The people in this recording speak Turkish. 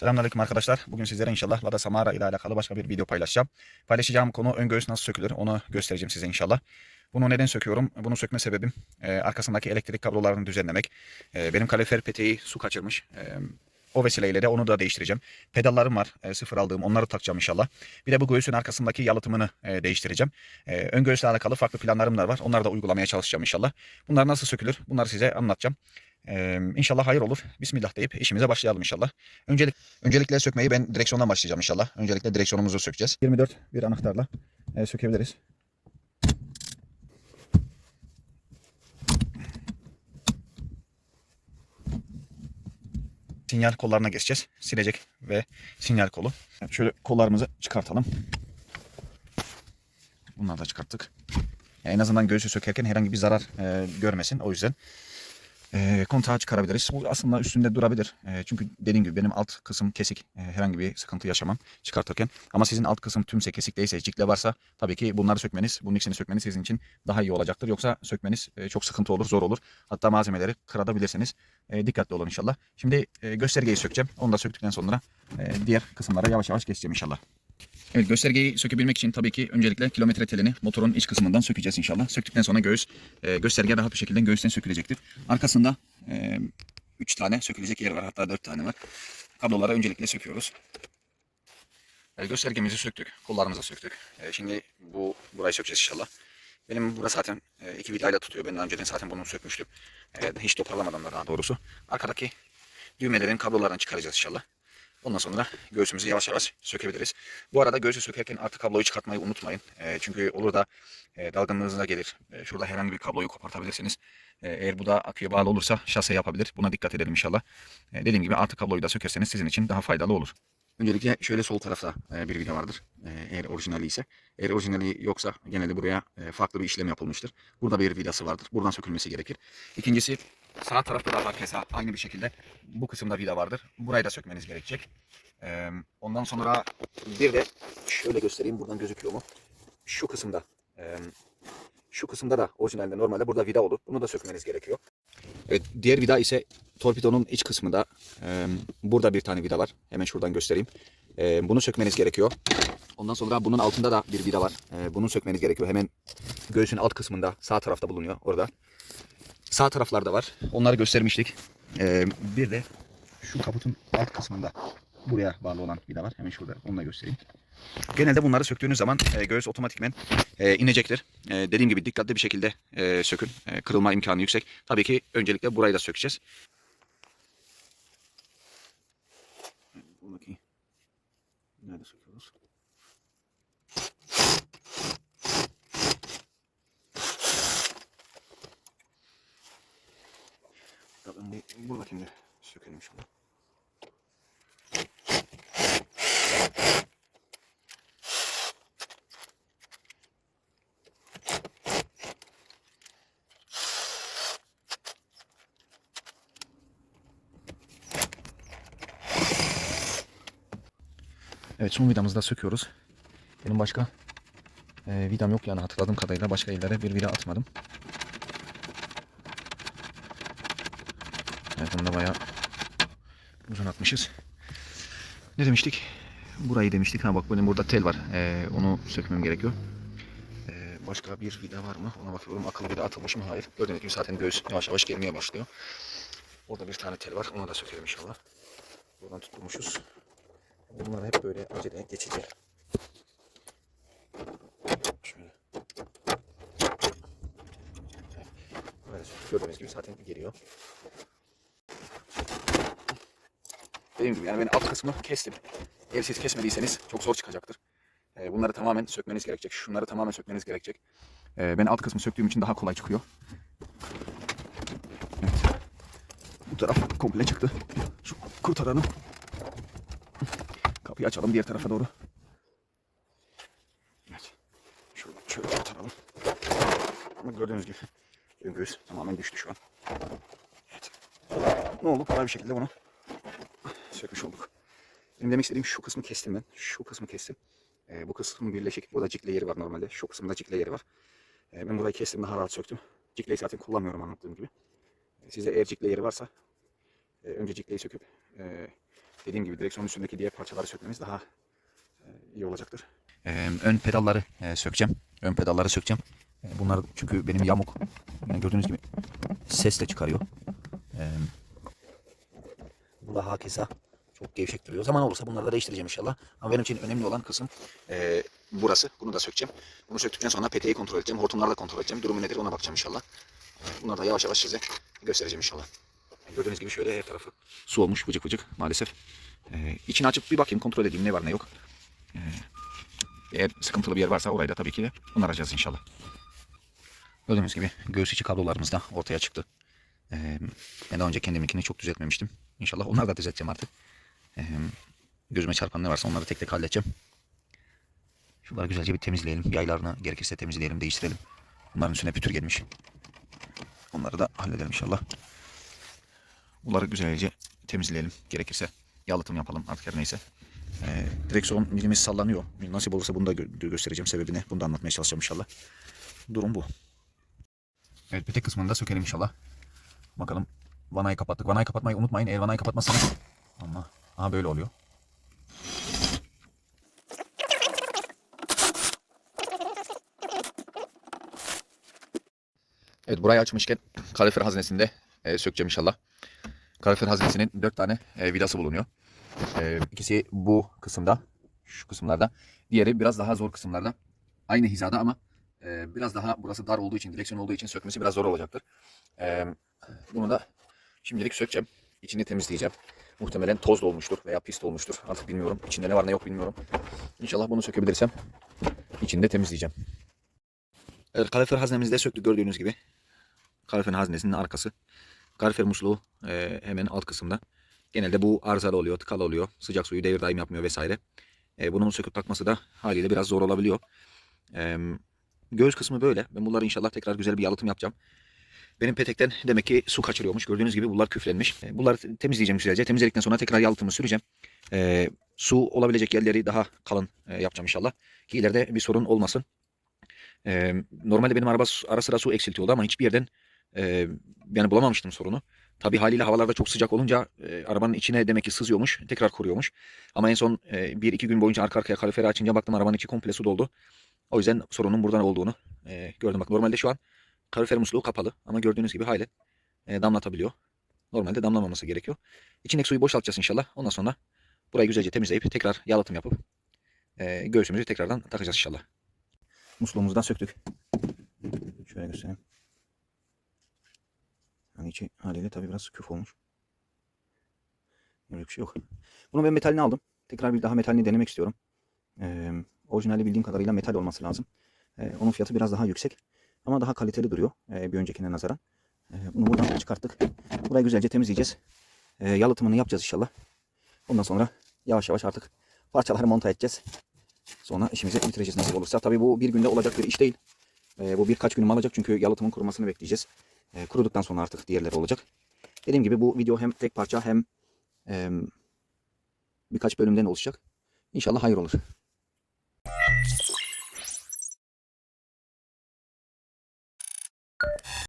Selamünaleyküm arkadaşlar. Bugün sizlere inşallah Lada Samara ile alakalı başka bir video paylaşacağım. Paylaşacağım konu ön göğüs nasıl sökülür onu göstereceğim size inşallah. Bunu neden söküyorum? Bunu sökme sebebim e, arkasındaki elektrik kablolarını düzenlemek. E, benim kalorifer peteği su kaçırmış. E, o vesileyle de onu da değiştireceğim. Pedallarım var e, sıfır aldığım onları takacağım inşallah. Bir de bu göğsün arkasındaki yalıtımını e, değiştireceğim. E, ön göğüsle alakalı farklı planlarım da var. Onları da uygulamaya çalışacağım inşallah. Bunlar nasıl sökülür? Bunları size anlatacağım. Ee, inşallah hayır olur. Bismillah deyip işimize başlayalım inşallah. Öncelik, öncelikle sökmeyi ben direksiyondan başlayacağım inşallah. Öncelikle direksiyonumuzu sökeceğiz. 24 bir anahtarla e, sökebiliriz. Sinyal kollarına geçeceğiz. Silecek ve sinyal kolu. Şöyle kollarımızı çıkartalım. Bunları da çıkarttık. Yani en azından göğsü sökerken herhangi bir zarar e, görmesin. O yüzden e, kontağı çıkarabiliriz. Bu aslında üstünde durabilir. E, çünkü dediğim gibi benim alt kısım kesik. E, herhangi bir sıkıntı yaşamam çıkartırken. Ama sizin alt kısım tümse kesik değilse, cikle varsa tabii ki bunları sökmeniz, bunun ikisini sökmeniz sizin için daha iyi olacaktır. Yoksa sökmeniz e, çok sıkıntı olur, zor olur. Hatta malzemeleri kırabilirsiniz. E, dikkatli olun inşallah. Şimdi e, göstergeyi sökeceğim. Onu da söktükten sonra e, diğer kısımlara yavaş yavaş geçeceğim inşallah. Evet göstergeyi sökebilmek için tabii ki öncelikle kilometre telini motorun iç kısmından sökeceğiz inşallah. Söktükten sonra göğüs e, gösterge rahat bir şekilde göğüsten sökülecektir. Arkasında 3 tane sökülecek yer var hatta 4 tane var. Kabloları öncelikle söküyoruz. E, göstergemizi söktük. Kollarımızı söktük. E, şimdi bu burayı sökeceğiz inşallah. Benim burası zaten e, iki vidayla tutuyor. Ben daha önceden zaten bunu sökmüştüm. E, hiç toparlamadan da daha doğrusu. Arkadaki düğmelerin kablolarını çıkaracağız inşallah. Ondan sonra göğsümüzü yavaş yavaş sökebiliriz. Bu arada göğsü sökerken artı kabloyu çıkartmayı unutmayın. E, çünkü olur da e, dalgınlığınıza gelir. E, şurada herhangi bir kabloyu kopartabilirsiniz. E, eğer bu da aküye bağlı olursa şase yapabilir. Buna dikkat edelim inşallah. E, dediğim gibi artı kabloyu da sökerseniz sizin için daha faydalı olur. Öncelikle şöyle sol tarafta e, bir vida vardır. E, eğer orijinali ise. Eğer orijinali yoksa genelde buraya e, farklı bir işlem yapılmıştır. Burada bir vidası vardır. Buradan sökülmesi gerekir. İkincisi sağ tarafta da keza aynı bir şekilde bu kısımda vida vardır. Burayı da sökmeniz gerekecek. E, ondan sonra bir de şöyle göstereyim buradan gözüküyor mu? Şu kısımda e, şu kısımda da orijinalde normalde burada vida olur. Bunu da sökmeniz gerekiyor. Evet, diğer vida ise torpidonun iç kısmında. E, burada bir tane vida var. Hemen şuradan göstereyim. E, bunu sökmeniz gerekiyor. Ondan sonra bunun altında da bir vida var. E, bunu sökmeniz gerekiyor. Hemen göğsün alt kısmında sağ tarafta bulunuyor orada. Sağ taraflarda var. Onları göstermiştik. E, bir de şu kaputun alt kısmında buraya bağlı olan vida var. Hemen şurada onu da göstereyim. Genelde bunları söktüğünüz zaman e, göğüs otomatikmen e, inecektir. E, dediğim gibi dikkatli bir şekilde e, sökün. E, kırılma imkanı yüksek. Tabii ki öncelikle burayı da sökeceğiz. Nerede söküyoruz? Bu, buradakini de sökelim inşallah. Evet son vidamızı da söküyoruz. Benim başka e, vidam yok yani hatırladığım kadarıyla başka yerlere bir vida atmadım. Evet bunu da bayağı uzun atmışız. Ne demiştik? Burayı demiştik. Ha bak benim burada tel var. E, onu sökmem gerekiyor. E, başka bir vida var mı? Ona bakıyorum. Akıllı vida atılmış mı? Hayır. Gördüğünüz gibi zaten göğüs yavaş yavaş gelmeye başlıyor. Orada bir tane tel var. Onu da sökelim inşallah. Buradan tutturmuşuz. Bunlar hep böyle acele geçici. Şöyle. Gördüğünüz gibi zaten geliyor. Dediğim yani ben alt kısmı kestim. Eğer siz kesmediyseniz çok zor çıkacaktır. Ee, bunları tamamen sökmeniz gerekecek. Şunları tamamen sökmeniz gerekecek. Ee, ben alt kısmı söktüğüm için daha kolay çıkıyor. Evet. Bu taraf komple çıktı. Şu kurtaralım. Kapıyı açalım diğer tarafa doğru. Evet. Şöyle, şöyle kurtaralım. Ama gördüğünüz gibi ön göğüs tamamen düştü şu an. Evet. Ne oldu? Kolay bir şekilde bunu sökmüş olduk. Benim demek istediğim şu kısmı kestim ben. Şu kısmı kestim. Ee, bu kısmı birleşik. Burada cikle yeri var normalde. Şu kısımda cikle yeri var. Ee, ben burayı kestim daha rahat söktüm. Cikleyi zaten kullanmıyorum anlattığım gibi. Ee, sizde eğer cikle yeri varsa e, önce cikleyi söküp e, dediğim gibi direksiyonun üstündeki diğer parçaları sökmemiz daha e, iyi olacaktır. Ee, ön pedalları e, sökeceğim. Ön pedalları sökeceğim. E, bunlar çünkü benim yamuk. Yani gördüğünüz gibi ses de çıkarıyor. Ee, bu da hakeza çok gevşek duruyor. Zaman olursa bunları da değiştireceğim inşallah. Ama benim için önemli olan kısım e, burası. Bunu da sökeceğim. Bunu söktükten sonra peteği kontrol edeceğim. Hortumları da kontrol edeceğim. Durumu nedir ona bakacağım inşallah. Bunları da yavaş yavaş size göstereceğim inşallah. Gördüğünüz gibi şöyle her tarafı su olmuş vıcık vıcık maalesef. Ee, içini açıp bir bakayım kontrol edeyim ne var ne yok. Ee, eğer sıkıntılı bir yer varsa orayı da tabii ki de onaracağız inşallah. Gördüğünüz gibi göğüs içi kablolarımız da ortaya çıktı. Ee, ben daha önce kendiminkini çok düzeltmemiştim. İnşallah onları da düzelteceğim artık. Gözüme çarpan ne varsa onları tek tek halledeceğim. Şunları güzelce bir temizleyelim. Yaylarını gerekirse temizleyelim, değiştirelim. Bunların üstüne pütür gelmiş. Onları da halledelim inşallah. Bunları güzelce temizleyelim. Gerekirse yalıtım yapalım artık her neyse. Ee, direksiyon milimiz sallanıyor. Nasip olursa bunu da gö- göstereceğim sebebini. Bunu da anlatmaya çalışacağım inşallah. Durum bu. Evet petek kısmını da sökelim inşallah. Bakalım vanayı kapattık. Vanayı kapatmayı unutmayın. Eğer vanayı kapatmazsanız ama aha böyle oluyor. Evet burayı açmışken kalorifer haznesinde e, sökeceğim inşallah. Kalorifer haznesinin dört tane e, vidası bulunuyor. E, ikisi bu kısımda, şu kısımlarda. Diğeri biraz daha zor kısımlarda. Aynı hizada ama e, biraz daha burası dar olduğu için, direksiyon olduğu için sökmesi biraz zor olacaktır. E, bunu da şimdilik sökeceğim. İçini temizleyeceğim. Muhtemelen toz olmuştur veya pis olmuştur. Artık bilmiyorum. İçinde ne var ne yok bilmiyorum. İnşallah bunu sökebilirsem içini de temizleyeceğim. Evet, kalorifer haznemizi de söktük gördüğünüz gibi. Kalorifer haznesinin arkası. Kalorifer musluğu e, hemen alt kısımda. Genelde bu arızalı oluyor, tıkalı oluyor. Sıcak suyu devir daim yapmıyor vesaire. E, bunun söküp takması da haliyle biraz zor olabiliyor. E, göğüs kısmı böyle. Ben bunları inşallah tekrar güzel bir yalıtım yapacağım. Benim petekten demek ki su kaçırıyormuş. Gördüğünüz gibi bunlar küflenmiş. E, bunları temizleyeceğim güzelce. Temizledikten sonra tekrar yalıtımı süreceğim. E, su olabilecek yerleri daha kalın e, yapacağım inşallah. Ki ileride bir sorun olmasın. E, normalde benim araba ara sıra su eksiltiyordu ama hiçbir yerden e, yani bulamamıştım sorunu. Tabi haliyle havalarda çok sıcak olunca e, arabanın içine demek ki sızıyormuş. Tekrar kuruyormuş. Ama en son e, bir iki gün boyunca arka arkaya kaloriferi açınca baktım arabanın içi komple su doldu. O yüzden sorunun buradan olduğunu e, gördüm. Bak normalde şu an kalorifer musluğu kapalı ama gördüğünüz gibi hala e, damlatabiliyor. Normalde damlamaması gerekiyor. İçindeki suyu boşaltacağız inşallah. Ondan sonra burayı güzelce temizleyip tekrar yalıtım yapıp e, göğsümüzü tekrardan takacağız inşallah. Musluğumuzu da söktük. Şöyle göstereyim. Yani içi haliyle tabii biraz küf olmuş. Öyle bir şey yok. Bunu ben metalini aldım. Tekrar bir daha metalini denemek istiyorum. Ee, orijinali bildiğim kadarıyla metal olması lazım. Ee, onun fiyatı biraz daha yüksek. Ama daha kaliteli duruyor ee, bir öncekine nazaran. Ee, bunu buradan çıkarttık. Burayı güzelce temizleyeceğiz. Ee, yalıtımını yapacağız inşallah. Ondan sonra yavaş yavaş artık parçaları monta edeceğiz. Sonra işimizi bitireceğiz nasip olursa. Tabii bu bir günde olacak bir iş değil. Ee, bu birkaç günüm alacak çünkü yalıtımın kurumasını bekleyeceğiz. Ee, kuruduktan sonra artık diğerleri olacak. Dediğim gibi bu video hem tek parça hem em, birkaç bölümden oluşacak. İnşallah hayır olur.